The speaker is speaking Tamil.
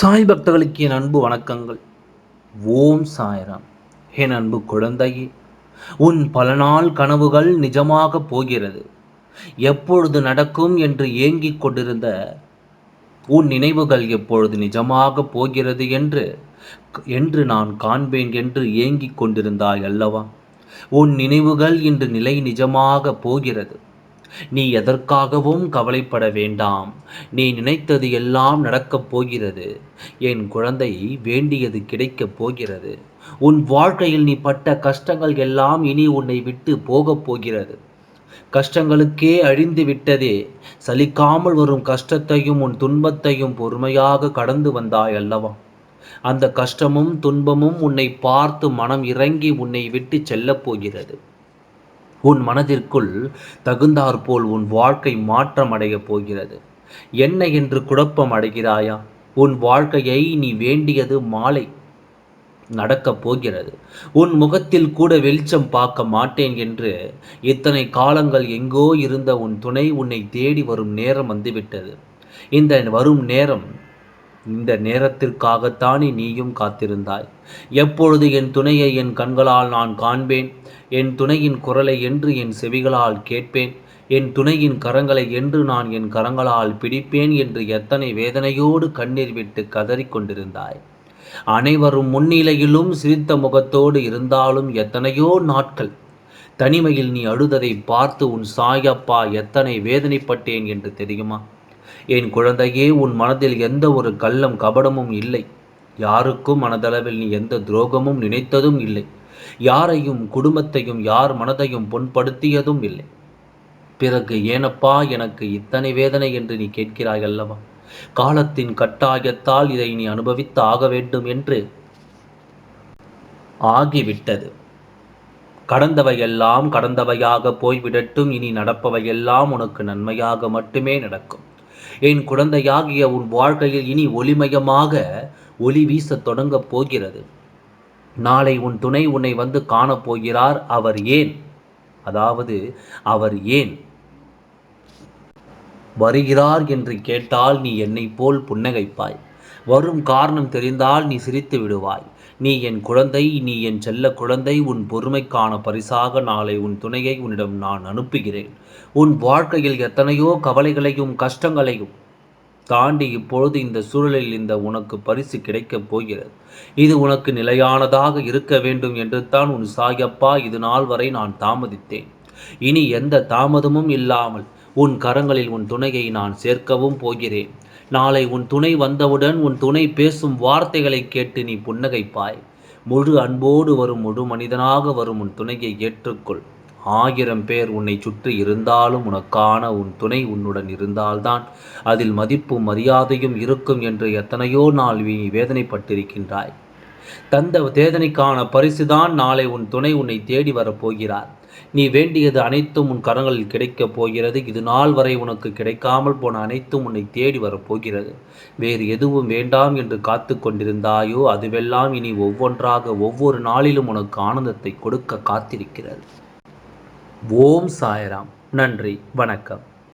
சாய் பக்தர்களுக்கு என் அன்பு வணக்கங்கள். ஓம் சாய்ராம். என் அன்பு குழந்தையே உன் பல நாள் கனவுகள் நிஜமாக போகிறது. எப்பொழுது நடக்கும் என்று ஏங்கிக் கொண்டிருந்த உன் நினைவுகள் எப்பொழுது நிஜமாக போகிறது என்று என்று நான் காண்பேன் என்று ஏங்கிக் கொண்டிருந்தாய் அல்லவா? உன் நினைவுகள் இன்று நிலை நிஜமாக போகிறது. நீ எதற்காகவும் கவலைப்பட வேண்டாம். நீ நினைத்தது எல்லாம் நடக்கப் போகிறது. என் குழந்தை வேண்டியது கிடைக்கப் போகிறது. உன் வாழ்க்கையில் நீ பட்ட கஷ்டங்கள் எல்லாம் இனி உன்னை விட்டு போகப் போகிறது. கஷ்டங்களுக்கே அழிந்து விட்டதே. சலிக்காமல் வரும் கஷ்டத்தையும் உன் துன்பத்தையும் பொறுமையாக கடந்து வந்தாய் அல்லவா? அந்த கஷ்டமும் துன்பமும் உன்னை பார்த்து மனம் இறங்கி உன்னை விட்டு செல்லப் போகிறது. உன் மனதிற்குள் தகுந்தாற்போல் உன் வாழ்க்கை மாற்றம் அடையப் போகிறது. என்ன என்று குழப்பம் அடைகிறாயா? உன் வாழ்க்கையை நீ வேண்டியது மாலை நடக்கப் போகிறது. உன் முகத்தில் கூட வெளிச்சம் பார்க்க மாட்டேன் என்று இத்தனை காலங்கள் எங்கோ இருந்த உன் துணை உன்னை தேடி வரும் நேரம் வந்துவிட்டது. இந்த வரும் நேரம் இந்த நேரத்திற்காகத்தானே நீயும் காத்திருந்தாய்? எப்பொழுது என் துணையை என் கண்களால் நான் காண்பேன்? என் துணையின் குரலை என்று என் செவிகளால் கேட்பேன்? என் துணையின் கரங்களை என்று நான் என் கரங்களால் பிடிப்பேன் என்று எத்தனை வேதனையோடு கண்ணீர் விட்டு கதறிக்கொண்டிருந்தாய் அனைவரும் முன்னிலையிலும் சிரித்த முகத்தோடு இருந்தாலும் எத்தனையோ நாட்கள். தனிமையில் நீ அழுததை பார்த்து உன் சாயப்பா எத்தனை வேதனைப்பட்டேன் என்று தெரியுமா? என் குழந்தையே உன் மனதில் எந்த ஒரு கள்ளம் கபடமும் இல்லை. யாருக்கும் மனதளவில் நீ எந்த துரோகமும் நினைத்ததும் இல்லை. யாரையும் குடும்பத்தையும் யார் மனதையும் புண்படுத்தியதும் இல்லை. பிறகு ஏனப்பா எனக்கு இத்தனை வேதனை என்று நீ கேட்கிறாய் அல்லவா காலத்தின் கட்டாயத்தால் இதை நீ அனுபவித்து ஆக வேண்டும் என்று ஆகிவிட்டது. கடந்தவையெல்லாம் கடந்தவையாக போய்விடட்டும். இனி நடப்பவையெல்லாம் உனக்கு நன்மையாக மட்டுமே நடக்கும். என் குழந்தையாகிய உன் வாழ்க்கையில் இனி ஒளிமயமாக ஒளி வீச தொடங்கப் போகிறது. நாளை உன் துணை உன்னை வந்து காணப்போகிறார் அவர் ஏன்? அதாவது அவர் ஏன்? வருகிறார் என்று கேட்டால் நீ என்னை போல் புன்னகைப்பாய். வரும் காரணம் தெரிந்தால் நீ சிரித்து விடுவாய். நீ என் குழந்தை நீ என் செல்ல குழந்தை உன் பொறுமைக்கான பரிசாக நாளை உன் துணையை உன்னிடம் நான் அனுப்புகிறேன். உன் வாழ்க்கையில் எத்தனையோ கவலைகளையும் கஷ்டங்களையும் தாண்டி இப்பொழுது இந்த சூழலில் இந்த உனக்கு பரிசு கிடைக்கப் போகிறது. இது உனக்கு நிலையானதாக இருக்க வேண்டும் என்று தான் உன் சாயப்பா இது நாள் வரை நான் தாமதித்தேன். இனி எந்த தாமதமும் இல்லாமல் உன் கரங்களில் உன் துணையை நான் சேர்க்கவும் போகிறேன். நாளை உன் துணை வந்தவுடன் உன் துணை பேசும் வார்த்தைகளை கேட்டு நீ புன்னகைப்பாய். முழு அன்போடு வரும் முழு மனிதனாக வரும் உன் துணையை ஏற்றுக்கொள். ஆயிரம் பேர் உன்னை சுற்றி இருந்தாலும் உனக்கான உன் துணை உன்னுடன் இருந்தால்தான் அதில் மதிப்பும் மரியாதையும் இருக்கும் என்று எத்தனையோ நாள் நீ வேதனைப்பட்டிருக்கின்றாய். தந்த வேதனைக்கான பரிசுதான் நாளை உன் துணை உன்னை தேடி வரப்போகிறார். நீ வேண்டியது அனைத்தும் உன் கரங்களில் கிடைக்கப் போகிறது. இது நாள் வரை உனக்கு கிடைக்காமல் போன அனைத்தும் உன்னை தேடி வரப்போகிறது வேறு எதுவும் வேண்டாம் என்று காத்து கொண்டிருந்தாயோ அதுவெல்லாம் இனி ஒவ்வொன்றாக ஒவ்வொரு நாளிலும் உனக்கு ஆனந்தத்தை கொடுக்க காத்திருக்கிறது. ஓம் சாயராம். நன்றி. வணக்கம்.